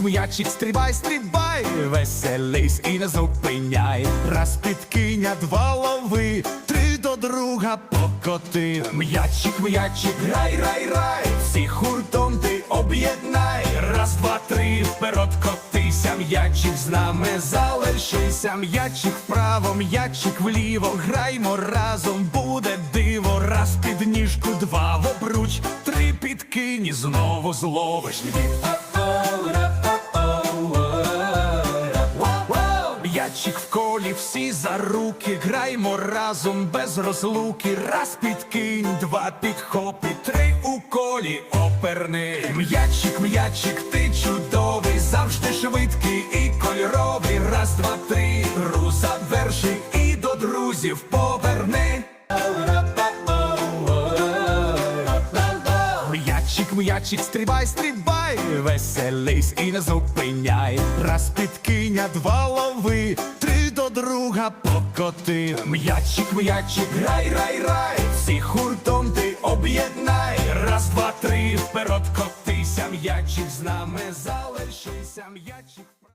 м'ячик, стрибай, стрибай, веселись і не зупиняй. Раз підкиня, два лови, три до друга покоти. М'ячик, м'ячик, грай, рай, рай, всі гуртом ти об'єднай. Раз, два, три, вперед котися, м'ячик з нами залишися, м'ячик вправо, м'ячик вліво, граймо разом, буде диво, раз під ніжку, два в обруч, три підкині, знову зловиш. М'ячик в колі, всі за руки, граймо разом без розлуки. Раз підкинь, два підхопи, три у колі оперни. М'ячик, м'ячик, ти чудовий, завжди швидкий і кольоровий. Раз, два, три, руса верши і до друзів поверни. М'ячик, м'ячик, стрибай, стрибай, веселись і не зупиняй. Раз підкиня, два лови, три до друга покоти. М'ячик, м'ячик, рай, рай, рай, всі гуртом ти об'єднай. Раз, два, три, вперед котися, м'ячик з нами залишися, м'ячик.